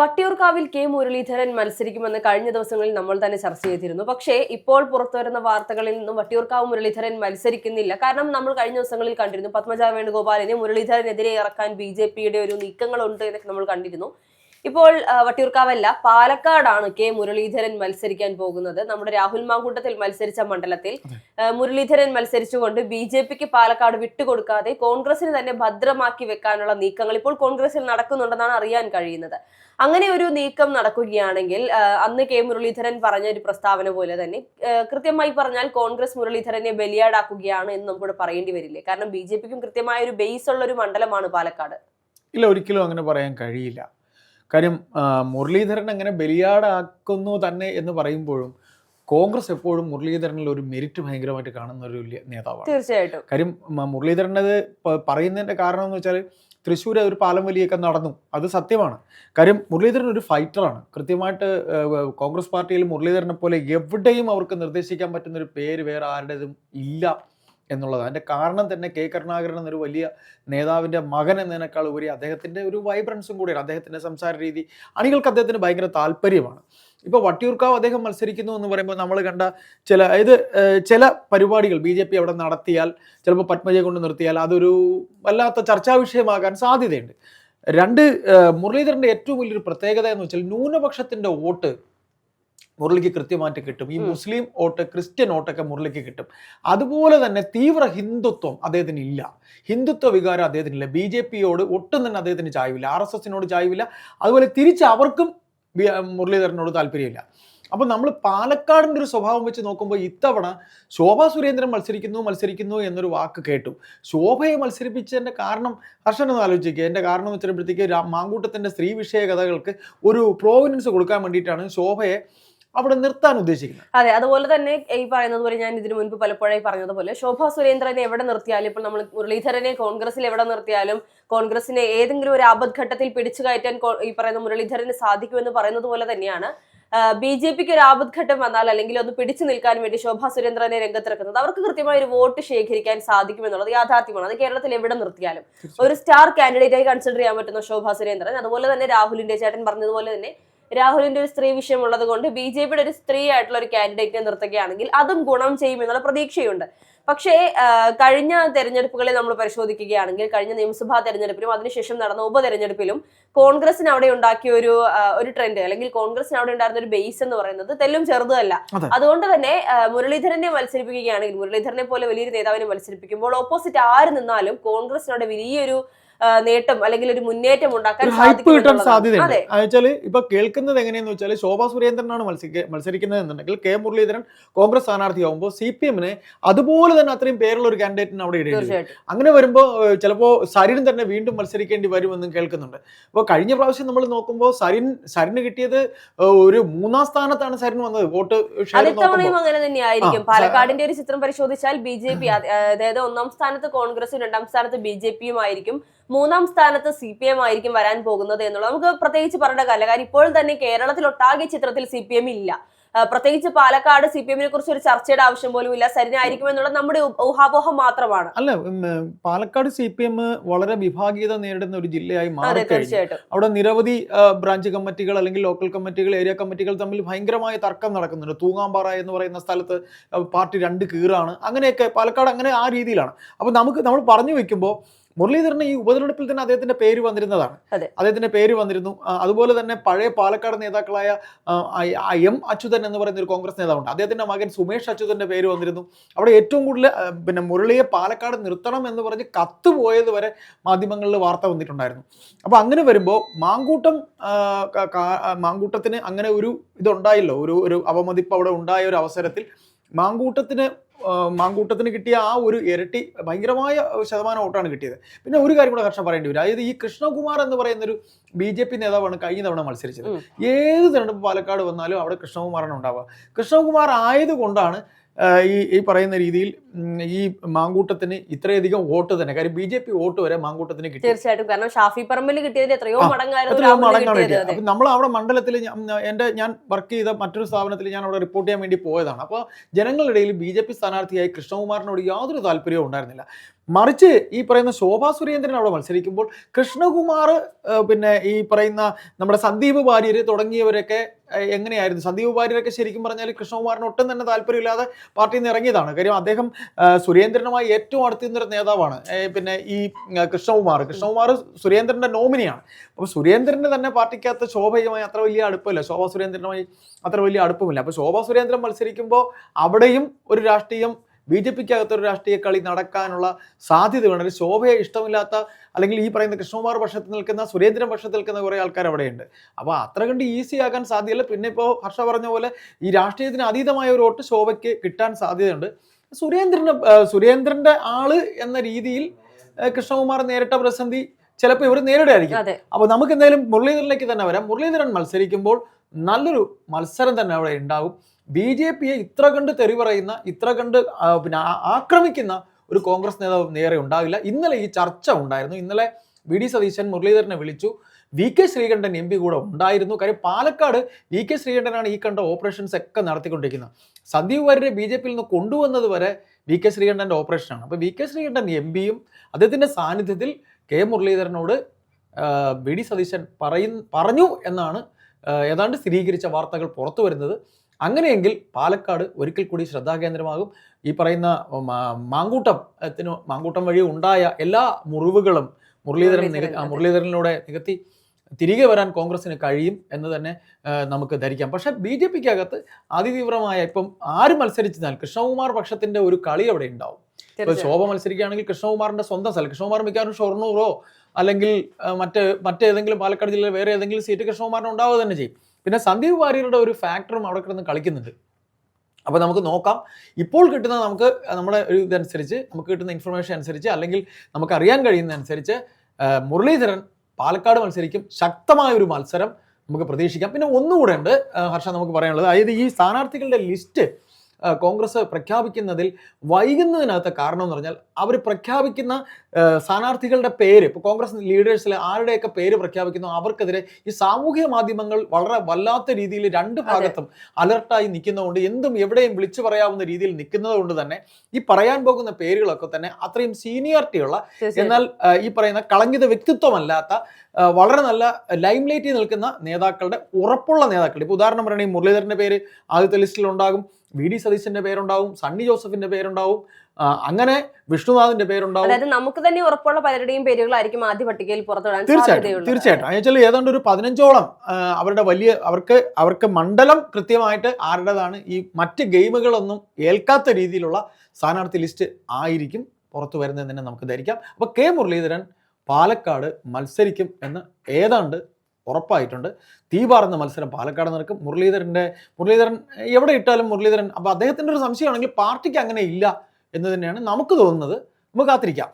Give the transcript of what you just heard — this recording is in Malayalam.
വട്ടിയൂർക്കാവിൽ കെ മുരളീധരൻ മത്സരിക്കുമെന്ന് കഴിഞ്ഞ ദിവസങ്ങളിൽ നമ്മൾ തന്നെ ചർച്ച ചെയ്തിരുന്നു. പക്ഷേ ഇപ്പോൾ പുറത്തുവരുന്ന വാർത്തകളിൽ നിന്നും വട്ടിയൂർക്കാവ് മുരളീധരൻ മത്സരിക്കുന്നില്ല. കാരണം നമ്മൾ കഴിഞ്ഞ ദിവസങ്ങളിൽ കണ്ടിരുന്നു പത്മജ വേണുഗോപാലിനെ മുരളീധരനെതിരെ ഇറക്കാൻ ബി ജെ പിയുടെ ഒരു നീക്കങ്ങളുണ്ട് എന്നൊക്കെ നമ്മൾ കണ്ടിരുന്നു. ഇപ്പോൾ വട്ടിയൂർക്കാവല്ല പാലക്കാടാണ് കെ മുരളീധരൻ മത്സരിക്കാൻ പോകുന്നത്. നമ്മുടെ രാഹുൽ മാങ്കൂട്ടത്തിൽ മത്സരിച്ച മണ്ഡലത്തിൽ മുരളീധരൻ മത്സരിച്ചുകൊണ്ട് ബി ജെ പിക്ക് പാലക്കാട് വിട്ടുകൊടുക്കാതെ കോൺഗ്രസിന് തന്നെ ഭദ്രമാക്കി വെക്കാനുള്ള നീക്കങ്ങൾ ഇപ്പോൾ കോൺഗ്രസിൽ നടക്കുന്നുണ്ടെന്നാണ് അറിയാൻ കഴിയുന്നത്. അങ്ങനെ ഒരു നീക്കം നടക്കുകയാണെങ്കിൽ അന്ന് കെ മുരളീധരൻ പറഞ്ഞ ഒരു പ്രസ്താവന പോലെ തന്നെ കൃത്യമായി പറഞ്ഞാൽ കോൺഗ്രസ് മുരളീധരനെ ബലിയാടാക്കുകയാണ് എന്ന് നമുക്കിവിടെ പറയേണ്ടി വരില്ലേ? കാരണം ബി ജെ പിക്കും കൃത്യമായ ഒരു ബേസ് ഉള്ള ഒരു മണ്ഡലമാണ് പാലക്കാട്. ഇല്ല ഒരിക്കലും അങ്ങനെ പറയാൻ കഴിയില്ല. കാര്യം മുരളീധരൻ അങ്ങനെ ബലിയാടാക്കുന്നു തന്നെ എന്ന് പറയുമ്പോഴും കോൺഗ്രസ് എപ്പോഴും മുരളീധരനിൽ ഒരു മെരിറ്റ് ഭയങ്കരമായിട്ട് കാണുന്ന ഒരു വലിയ നേതാവാണ്. തീർച്ചയായിട്ടും. കാര്യം മുരളീധരനത് പറയുന്നതിന്റെ കാരണം എന്ന് വെച്ചാൽ തൃശ്ശൂർ ഒരു പാലം വലിയൊക്കെ നടന്നു. അത് സത്യമാണ്. കാര്യം മുരളീധരൻ ഒരു ഫൈറ്ററാണ് കൃത്യമായിട്ട് കോൺഗ്രസ് പാർട്ടിയിൽ മുരളീധരനെ പോലെ എവിടെയും അവർക്ക് നിർദ്ദേശിക്കാൻ പറ്റുന്ന ഒരു പേര് വേറെ ആരുടേതും ഇല്ല. എന്നുള്ളത്. അതിന്റെ കാരണം തന്നെ കെ. കരുണാകരൻ എന്നൊരു വലിയ നേതാവിന്റെ മകൻ എന്നതിനേക്കാൾ ഉപരി അദ്ദേഹത്തിന്റെ ഒരു വൈബ്രൻസും കൂടിയാണ്. അദ്ദേഹത്തിന്റെ സംസാര രീതി അണികൾക്ക് അദ്ദേഹത്തിന് ഭയങ്കര താല്പര്യമാണ്. ഇപ്പോൾ വട്ടിയൂർക്കാവ് അദ്ദേഹം മത്സരിക്കുന്നു എന്ന് പറയുമ്പോൾ നമ്മൾ കണ്ട ചില അതായത് ചില പരിപാടികൾ ബി ജെ പി അവിടെ നടത്തിയാൽ ചിലപ്പോൾ പത്മജയെ കൊണ്ട് നിർത്തിയാൽ അതൊരു വല്ലാത്ത ചർച്ചാ വിഷയമാകാൻ സാധ്യതയുണ്ട്. രണ്ട് മുരളീധരന്റെ ഏറ്റവും വലിയൊരു പ്രത്യേകത എന്ന് വെച്ചാൽ ന്യൂനപക്ഷത്തിന്റെ വോട്ട് മുരളിക്ക് കൃത്യമായിട്ട് കിട്ടും. ഈ മുസ്ലിം വോട്ട് ക്രിസ്ത്യൻ വോട്ടൊക്കെ മുരളിക്ക് കിട്ടും. അതുപോലെ തന്നെ തീവ്ര ഹിന്ദുത്വം അദ്ദേഹത്തിന് ഇല്ല ഹിന്ദുത്വ വികാരം അദ്ദേഹത്തിനില്ല. ബി ജെ പിയോട് ഒട്ടും തന്നെ അദ്ദേഹത്തിന് ചായവില്ല. R S എസിനോട് ചായവില്ല. അതുപോലെ തിരിച്ച് അവർക്കും മുരളീധരനോട് താല്പര്യമില്ല. അപ്പോൾ നമ്മൾ പാലക്കാടിന്റെ ഒരു സ്വഭാവം വെച്ച് നോക്കുമ്പോൾ ഇത്തവണ ശോഭാ സുരേന്ദ്രൻ മത്സരിക്കുന്നു മത്സരിക്കുന്നു എന്നൊരു വാക്ക് കേട്ടു. ശോഭയെ മത്സരിപ്പിച്ചതിന്റെ കാരണം ഹർഷനൊന്ന് ആലോചിക്കുക എന്റെ കാരണം വെച്ചപ്പോഴത്തേക്ക് മാങ്കൂട്ടത്തിന്റെ സ്ത്രീ വിഷയ കഥകൾക്ക് ഒരു പ്രോവിനൻസ് കൊടുക്കാൻ വേണ്ടിയിട്ടാണ് ശോഭയെ അവിടെ നിർത്താൻ ഉദ്ദേശിക്കുന്നത്. അതെ അതുപോലെ തന്നെ ഈ പറയുന്നത് പോലെ ഞാൻ ഇതിനു മുൻപ് പലപ്പോഴായി പറഞ്ഞതുപോലെ ശോഭാ സുരേന്ദ്രനെ എവിടെ നിർത്തിയാലും ഇപ്പോൾ നമ്മൾ മുരളീധരനെ കോൺഗ്രസിൽ എവിടെ നിർത്തിയാലും കോൺഗ്രസിനെ ഏതെങ്കിലും ഒരു ആപദ്ഘട്ടത്തിൽ പിടിച്ചു കയറ്റാൻ ഈ പറയുന്ന മുരളീധരന് സാധിക്കുമെന്ന് പറയുന്നത് പോലെ തന്നെയാണ്. ബി ജെ പിക്ക് ഒരു ആപദ്ഘട്ടം വന്നാൽ അല്ലെങ്കിൽ ഒന്ന് പിടിച്ചു നിൽക്കാൻ വേണ്ടി ശോഭാ സുരേന്ദ്രനെ രംഗത്തിറക്കുന്നത് അവർക്ക് കൃത്യമായ ഒരു വോട്ട് ശേഖരിക്കാൻ സാധിക്കുമെന്നുള്ളത് യാഥാർത്ഥ്യമാണ്. അത് കേരളത്തിൽ എവിടെ നിർത്തിയാലും. ഒരു സ്റ്റാർ കാൻഡിഡേറ്റ് ആയി കൺസിഡർ ചെയ്യാൻ പറ്റുന്ന ശോഭാ സുരേന്ദ്രൻ അതുപോലെ തന്നെ രാഹുലിന്റെ ചേട്ടൻ പറഞ്ഞതുപോലെ തന്നെ രാഹുലിന്റെ ഒരു സ്ത്രീ വിഷയം ഉള്ളത് കൊണ്ട് ബി ജെ പിയുടെ ഒരു സ്ത്രീ ആയിട്ടുള്ള ഒരു കാൻഡിഡേറ്റിനെ നിർത്തുകയാണെങ്കിൽ അതും ഗുണം ചെയ്യുമെന്നുള്ള പ്രതീക്ഷയുണ്ട്. പക്ഷേ കഴിഞ്ഞ തെരഞ്ഞെടുപ്പുകളെ നമ്മൾ പരിശോധിക്കുകയാണെങ്കിൽ കഴിഞ്ഞ നിയമസഭാ തെരഞ്ഞെടുപ്പിലും അതിനുശേഷം നടന്ന ഉപതെരഞ്ഞെടുപ്പിലും കോൺഗ്രസിന് അവിടെ ഉണ്ടാക്കിയ ഒരു ഒരു ട്രെൻഡ് അല്ലെങ്കിൽ കോൺഗ്രസിന് അവിടെ ഉണ്ടായിരുന്ന ഒരു ബേസ് എന്ന് പറയുന്നത് തെല്ലും ചെറുതല്ല അതുകൊണ്ട് തന്നെ മുരളീധരനെ മത്സരിപ്പിക്കുകയാണെങ്കിൽ മുരളീധരനെ പോലെ വലിയൊരു നേതാവിനെ മത്സരിപ്പിക്കുമ്പോൾ ഓപ്പോസിറ്റ് ആര് നിന്നാലും കോൺഗ്രസിനോട് വലിയൊരു നേട്ടം അല്ലെങ്കിൽ ഒരു മുന്നേറ്റം ഉണ്ടാക്കാൻ ഹൈപ്പ് കിട്ടാൻ സാധ്യതയുണ്ട്. വെച്ചാൽ ഇപ്പൊ കേൾക്കുന്നത് എങ്ങനെയെന്ന് വെച്ചാൽ ശോഭാ സുരേന്ദ്രനാണ് മത്സരിക്ക മത്സരിക്കുന്നത് എന്നുണ്ടെങ്കിൽ കെ മുരളീധരൻ കോൺഗ്രസ് സ്ഥാനാർത്ഥിയാവുമ്പോൾ സി പി എമ്മിനെ അതുപോലെ തന്നെ അത്രയും പേരുള്ള ഒരു കാൻഡിഡേറ്റിന് അവിടെ ഇടേണ്ടി അങ്ങനെ വരുമ്പോൾ ചിലപ്പോൾ സരിൻ തന്നെ വീണ്ടും മത്സരിക്കേണ്ടി വരുമെന്നും കേൾക്കുന്നുണ്ട്. അപ്പോൾ കഴിഞ്ഞ പ്രാവശ്യം നമ്മൾ നോക്കുമ്പോൾ സരിൻ സരിന് കിട്ടിയത് ഒരു മൂന്നാം സ്ഥാനത്താണ് സരിൻ വന്നത്. വോട്ട് അങ്ങനെ തന്നെയായിരിക്കും. പാലക്കാടിന്റെ ഒരു ചിത്രം പരിശോധിച്ചാൽ ബി ജെ പി അതായത് ഒന്നാം സ്ഥാനത്ത് കോൺഗ്രസും രണ്ടാം സ്ഥാനത്ത് ബി ജെ പിയും ആയിരിക്കും മൂന്നാം സ്ഥാനത്ത് സി പി എം ആയിരിക്കും വരാൻ പോകുന്നത് എന്നുള്ളത് നമുക്ക് പ്രത്യേകിച്ച് പറയേണ്ട കാര്യമില്ല. കാരണം ഇപ്പോൾ തന്നെ കേരളത്തിൽ ഒട്ടാകെ ചിത്രത്തിൽ സി പി എം ഇല്ല. പ്രത്യേകിച്ച് പാലക്കാട് സി പി എമ്മിനെ കുറിച്ച് ഒരു ചർച്ചയുടെ ആവശ്യം പോലും ഇല്ല. സരിനായിരിക്കും എന്നുള്ളത് നമ്മുടെ ഊഹാപോഹം മാത്രമാണ്. അല്ല പാലക്കാട് സി പി എം വളരെ വിഭാഗീയത നേരിടുന്ന ഒരു ജില്ലയായി മാറി തീർച്ചയായിട്ടും. അവിടെ നിരവധി ബ്രാഞ്ച് കമ്മിറ്റികൾ അല്ലെങ്കിൽ ലോക്കൽ കമ്മിറ്റികൾ ഏരിയ കമ്മിറ്റികൾ തമ്മിൽ ഭയങ്കരമായ തർക്കം നടക്കുന്നുണ്ട്. തൂങ്ങാമ്പാറ എന്ന് പറയുന്ന സ്ഥലത്ത് പാർട്ടി രണ്ട് കീറാണ്. അങ്ങനെയൊക്കെ പാലക്കാട് അങ്ങനെ ആ രീതിയിലാണ്. അപ്പൊ നമുക്ക് നമ്മൾ പറഞ്ഞു വെക്കുമ്പോൾ മുരളീധരന് ഈ ഉപതെരഞ്ഞെടുപ്പിൽ തന്നെ അദ്ദേഹത്തിന്റെ പേര് വന്നിരുന്നതാണ്. അദ്ദേഹത്തിന്റെ പേര് വന്നിരുന്നു. അതുപോലെ തന്നെ പഴയ പാലക്കാട് നേതാക്കളായ എം അച്യുതൻ എന്ന് പറയുന്ന ഒരു കോൺഗ്രസ് നേതാവുണ്ട്. അദ്ദേഹത്തിന്റെ മകൻ സുമേഷ് അച്യുതന്റെ പേര് വന്നിരുന്നു. അവിടെ ഏറ്റവും കൂടുതൽ പിന്നെ മുരളിയെ പാലക്കാട് നിർത്തണം എന്ന് പറഞ്ഞ് കത്ത് പോയത് വരെ മാധ്യമങ്ങളിൽ വാർത്ത വന്നിട്ടുണ്ടായിരുന്നു. അപ്പോൾ അങ്ങനെ വരുമ്പോൾ മാങ്കൂട്ടം മാങ്കൂട്ടത്തിന് അങ്ങനെ ഒരു ഇതുണ്ടായില്ലോ. ഒരു ഒരു അവമതിപ്പ് അവിടെ ഉണ്ടായ ഒരു അവസരത്തിൽ മാങ്കൂട്ടത്തിന് മാങ്കൂട്ടത്തിന് കിട്ടിയ ആ ഒരു ഇരട്ടി ഭയങ്കരമായ ശതമാനം വോട്ടാണ് കിട്ടിയത്. പിന്നെ ഒരു കാര്യം കൂടെ കർഷകർ പറയേണ്ടി വരും. അതായത് ഈ കൃഷ്ണകുമാർ എന്ന് പറയുന്നൊരു ബി ജെ പി നേതാവാണ് കഴിഞ്ഞ തവണ മത്സരിച്ചത്. ഏത് തിരഞ്ഞെടുപ്പ് പാലക്കാട് വന്നാലും അവിടെ കൃഷ്ണകുമാറാണ് ഉണ്ടാവുക. കൃഷ്ണകുമാർ ആയതുകൊണ്ടാണ് ഈ ഈ പറയുന്ന രീതിയിൽ ഈ മാങ്കൂട്ടത്തിന് ഇത്രയധികം വോട്ട് തന്നെ. കാര്യം ബി ജെ പി വോട്ട് വരെ മാങ്കൂട്ടത്തിന് കിട്ടി. തീർച്ചയായിട്ടും. കാരണം ഷാഫി പറമ്പിൽ കിട്ടിയതിന് എത്രയോ ആ, മടങ്ങായിരുന്നു മടങ്ങാണ് കിട്ടിയത്. കിട്ടിയത്. അപ്പം നമ്മൾ അവിടെ മണ്ഡലത്തിൽ എന്റെ ഞാൻ വർക്ക് ചെയ്ത മറ്റൊരു സ്ഥാപനത്തിൽ ഞാൻ അവിടെ റിപ്പോർട്ട് ചെയ്യാൻ വേണ്ടി പോയതാണ്. അപ്പോൾ ജനങ്ങളുടെ ഇടയിൽ ബി ജെ പി സ്ഥാനാർത്ഥിയായി കൃഷ്ണകുമാറിനോട് യാതൊരു താല്പര്യവും ഉണ്ടായിരുന്നില്ല. മറിച്ച് ഈ പറയുന്ന ശോഭാ സുരേന്ദ്രൻ അവിടെ മത്സരിക്കുമ്പോൾ കൃഷ്ണകുമാർ പിന്നെ ഈ പറയുന്ന നമ്മുടെ സന്ദീപ് വാര്യർ തുടങ്ങിയവരൊക്കെ എങ്ങനെയായിരുന്നു? സന്ദീപ് വാര്യരൊക്കെ ശരിക്കും പറഞ്ഞാൽ കൃഷ്ണകുമാറിന് ഒട്ടും തന്നെ താല്പര്യമില്ലാതെ പാർട്ടിയിൽ നിന്ന് ഇറങ്ങിയതാണ്. കാര്യം അദ്ദേഹം സുരേന്ദ്രനുമായി ഏറ്റവും അടുത്തിരുന്നൊരു നേതാവാണ്. പിന്നെ ഈ കൃഷ്ണകുമാർ. കൃഷ്ണകുമാർ സുരേന്ദ്രന്റെ നോമിനിയാണ്. അപ്പോൾ സുരേന്ദ്രന്റെ തന്നെ പാർട്ടിക്കകത്ത് ശോഭയുമായി അത്ര വലിയ അടുപ്പമില്ല. ശോഭ സുരേന്ദ്രനുമായി അത്ര വലിയ അടുപ്പമില്ല. അപ്പോൾ ശോഭ സുരേന്ദ്രൻ മത്സരിക്കുമ്പോൾ അവിടെയും ഒരു രാഷ്ട്രീയം ബി ജെ പിക്ക് അകത്തൊരു രാഷ്ട്രീയ കളി നടക്കാനുള്ള സാധ്യത ഒരു ശോഭയെ ഇഷ്ടമില്ലാത്ത അല്ലെങ്കിൽ ഈ പറയുന്ന കൃഷ്ണകുമാർ പക്ഷത്തിൽ നിൽക്കുന്ന സുരേന്ദ്രൻ പക്ഷത്തിൽ നിൽക്കുന്ന കുറേ ആൾക്കാർ അവിടെയുണ്ട്. അപ്പോൾ അത്ര കണ്ട് ഈസി ആക്കാൻ സാധ്യതയില്ല. പിന്നെ ഇപ്പോൾ ഹർഷ പറഞ്ഞ പോലെ ഈ രാഷ്ട്രീയത്തിന് അതീതമായ ഒരു വോട്ട് ശോഭയ്ക്ക് കിട്ടാൻ സാധ്യതയുണ്ട്. സുരേന്ദ്രന് സുരേന്ദ്രന്റെ സുരേന്ദ്രന്റെ ആൾ എന്ന രീതിയിൽ കൃഷ്ണകുമാർ നേരിട്ട പ്രതിസന്ധി ചിലപ്പോൾ ഇവർ നേരിടുകയായിരിക്കും അപ്പോൾ നമുക്ക് എന്തായാലും മുരളീധരനിലേക്ക് തന്നെ വരാം. മുരളീധരൻ മത്സരിക്കുമ്പോൾ നല്ലൊരു മത്സരം തന്നെ അവിടെ ഉണ്ടാകും. ബി ജെ പിയെ ഇത്ര കണ്ട് തെറി പറയുന്ന ഇത്ര കണ്ട് പിന്നെ ആക്രമിക്കുന്ന ഒരു കോൺഗ്രസ് നേതാവ് നേരെ ഉണ്ടാകില്ല ഇന്നലെ ഈ ചർച്ച ഉണ്ടായിരുന്നു. ഇന്നലെ വി ഡി സതീശൻ മുരളീധരനെ വിളിച്ചു. V K Sreekandan M P കൂടെ ഉണ്ടായിരുന്നു. കാര്യം പാലക്കാട് വി കെ ശ്രീകണ്ഠനാണ് ഈ കണ്ട ഓപ്പറേഷൻസ് ഒക്കെ നടത്തിക്കൊണ്ടിരിക്കുന്നത്. സന്ദീപ് വാര്യരെ ബി ജെ പിയിൽ നിന്ന് കൊണ്ടുവന്നത് വരെ വി കെ ശ്രീകണ്ഠന്റെ ഓപ്പറേഷനാണ്. അപ്പോൾ വി കെ ശ്രീകണ്ഠൻ എം പിയും അദ്ദേഹത്തിന്റെ സാന്നിധ്യത്തിൽ കെ മുരളീധരനോട് വി ഡി സതീശൻ പറയും പറഞ്ഞു എന്നാണ് ഏതാണ്ട് സ്ഥിരീകരിച്ച വാർത്തകൾ പുറത്തു വരുന്നത്. അങ്ങനെയെങ്കിൽ പാലക്കാട് ഒരിക്കൽ കൂടി ശ്രദ്ധാകേന്ദ്രമാകും. ഈ പറയുന്ന മാങ്കൂട്ടത്തിന് മാങ്കൂട്ടം വഴി ഉണ്ടായ എല്ലാ മുറിവുകളും മുരളീധരൻ നിക-. മുരളീധരനിലൂടെ നികത്തി തിരികെ വരാൻ കോൺഗ്രസിന് കഴിയും എന്ന് തന്നെ നമുക്ക് ധരിക്കാം. പക്ഷേ ബി ജെ പിക്ക് അകത്ത് അതിതീവ്രമായ ഇപ്പം ആര് മത്സരിച്ചാൽ കൃഷ്ണകുമാർ പക്ഷത്തിന്റെ ഒരു കളി അവിടെ ഉണ്ടാവും. ഇപ്പൊ തീർച്ചയായും. ശോഭ മത്സരിക്കുകയാണെങ്കിൽ കൃഷ്ണകുമാറിന്റെ സ്വന്തം സ്ഥലം. കൃഷ്ണകുമാർ മിക്കവാറും ഷൊർണൂറോ അല്ലെങ്കിൽ മറ്റ് മറ്റേതെങ്കിലും പാലക്കാട് ജില്ലയിൽ വേറെ ഏതെങ്കിലും സീറ്റ് കൃഷ്ണകുമാറിന് ഉണ്ടാവുക തന്നെ ചെയ്യും. പിന്നെ സന്ദീപ് വാര്യരുടെ ഒരു ഫാക്ടറും അവിടെ കിടന്ന് കളിക്കുന്നുണ്ട്. അപ്പോൾ നമുക്ക് നോക്കാം. ഇപ്പോൾ കിട്ടുന്ന നമുക്ക് നമ്മുടെ ഒരു ഇതനുസരിച്ച് നമുക്ക് കിട്ടുന്ന ഇൻഫർമേഷൻ അനുസരിച്ച് അല്ലെങ്കിൽ നമുക്ക് അറിയാൻ കഴിയുന്ന അനുസരിച്ച് മുരളീധരൻ പാലക്കാട് മത്സരിക്കും. ശക്തമായ ഒരു മത്സരം നമുക്ക് പ്രതീക്ഷിക്കാം. പിന്നെ ഒന്നുകൂടെ ഉണ്ട് ഹർഷ നമുക്ക് പറയാനുള്ളത്. അതായത് ഈ സ്ഥാനാർത്ഥികളുടെ ലിസ്റ്റ് കോൺഗ്രസ് പ്രഖ്യാപിക്കുന്നതിൽ വൈകുന്നതിനകത്ത് കാരണം എന്ന് പറഞ്ഞാൽ അവർ പ്രഖ്യാപിക്കുന്ന സ്ഥാനാർത്ഥികളുടെ പേര് ഇപ്പോൾ കോൺഗ്രസ് ലീഡേഴ്സിൽ ആരുടെയൊക്കെ പേര് പ്രഖ്യാപിക്കുന്നു അവർക്കെതിരെ ഈ സാമൂഹ്യ മാധ്യമങ്ങൾ വളരെ വല്ലാത്ത രീതിയിൽ രണ്ട് ഭാഗത്തും അലർട്ടായി നിൽക്കുന്നതുകൊണ്ട് എന്തും എവിടെയും വിളിച്ചു പറയാവുന്ന രീതിയിൽ നിൽക്കുന്നത് കൊണ്ട് തന്നെ ഈ പറയാൻ പോകുന്ന പേരുകളൊക്കെ തന്നെ അത്രയും സീനിയോറിറ്റിയുള്ള ഉള്ള എന്നാൽ ഈ പറയുന്ന കളങ്കിത വ്യക്തിത്വമല്ലാത്ത വളരെ നല്ല ലൈം ലൈറ്റിൽ നിൽക്കുന്ന നേതാക്കളുടെ ഉറപ്പുള്ള നേതാക്കൾ ഇപ്പോൾ ഉദാഹരണം പറയുകയാണെങ്കിൽ മുരളീധരന്റെ പേര് ആദ്യത്തെ ലിസ്റ്റിൽ ഉണ്ടാകും വി ഡി സതീശന്റെ പേരുണ്ടാവും സണ്ണി ജോസഫിന്റെ പേരുണ്ടാവും അങ്ങനെ വിഷ്ണുനാഥിന്റെ പേരുണ്ടാവും. അതായത് നമുക്ക് തന്നെ ഉറപ്പുള്ള പലരുടെയും പേരുകളായിരിക്കും ആദ്യ പട്ടികയിൽ പുറത്തുവിടാൻ തീർച്ചയായിട്ടും തീർച്ചയായിട്ടും. വെച്ചാൽ ഏതാണ്ട് ഒരു പതിനഞ്ചോളം അവരുടെ വലിയ അവർക്ക് അവർക്ക് മണ്ഡലം കൃത്യമായിട്ട് ആരുടേതാണ് ഈ മറ്റ് ഗെയിമുകളൊന്നും ഏൽക്കാത്ത രീതിയിലുള്ള സ്ഥാനാർത്ഥി ലിസ്റ്റ് ആയിരിക്കും പുറത്തു വരുന്നതെന്ന് തന്നെ നമുക്ക് ധരിക്കാം. അപ്പോൾ കെ മുരളീധരൻ പാലക്കാട് മത്സരിക്കും എന്ന് ഏതാണ്ട് ഉറപ്പായിട്ടുണ്ട്. തീ പാറുന്ന മത്സരം പാലക്കാട് നടക്കും. മുരളീധരന്റെ മുരളീധരൻ എവിടെ ഇട്ടാലും മുരളീധരൻ. അപ്പോൾ അദ്ദേഹത്തിന്റെ ഒരു സംശയമാണെങ്കിൽ പാർട്ടിക്ക് അങ്ങനെ ഇല്ല എന്ന് തന്നെയാണ് നമുക്ക് തോന്നുന്നത്. നമുക്ക് കാത്തിരിക്കാം.